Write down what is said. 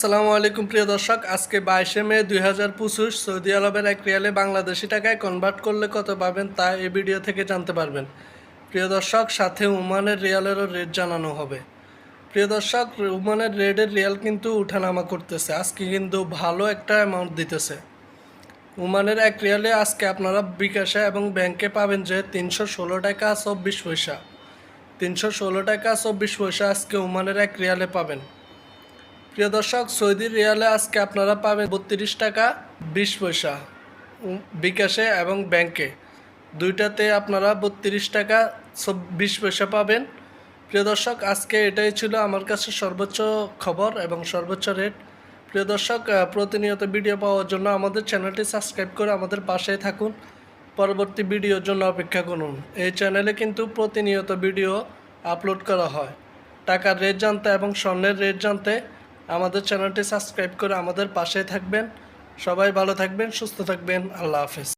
আসসালামু আলাইকুম, প্রিয় দর্শক। আজকে বাইশে মে দুই হাজার পঁচিশ সৌদি আরবের এক রিয়ালে বাংলাদেশি টাকায় কনভার্ট করলে কত পাবেন তা এই ভিডিও থেকে জানতে পারবেন। প্রিয় দর্শক, সাথে ওমানের রিয়ালেরও রেট জানানো হবে। প্রিয় দর্শক, ওমানের রেটের রিয়াল কিন্তু উঠানামা করতেছে। আজকে কিন্তু ভালো একটা অ্যামাউন্ট দিতেছে। ওমানের এক রিয়ালে আজকে আপনারা বিকাশে এবং ব্যাংকে পাবেন যে তিনশো ষোলো টাকা চব্বিশ পয়সা। তিনশো ষোলো টাকা চব্বিশ পয়সা আজকে ওমানের এক রিয়ালে পাবেন। প্রিয় দর্শক, সৌদি রিয়ালে আজকে আপনারা পাবেন বত্রিশ টাকা বিশ পয়সা বিকাশে এবং ব্যাংকে। দুইটাতে আপনারা বত্রিশ টাকা বিশ পয়সা পাবেন। প্রিয় দর্শক, আজকে এটাই ছিল আমার কাছে সর্বোচ্চ খবর এবং সর্বোচ্চ রেট। প্রিয় দর্শক প্রতিনিয়ত ভিডিও পাওয়ার জন্য আমাদের চ্যানেলটি সাবস্ক্রাইব করে আমাদের পাশে থাকুন। পরবর্তী ভিডিওর জন্য অপেক্ষা করুন। এই চ্যানেলে কিন্তু প্রতিনিয়ত ভিডিও আপলোড করা হয়। টাকার রেট জানতে এবং স্বর্ণের রেট জানতে আমাদের চ্যানেলটি সাবস্ক্রাইব করে আমাদের পাশে থাকবেন। সবাই ভালো থাকবেন সুস্থ থাকবেন। আল্লাহ হাফেজ।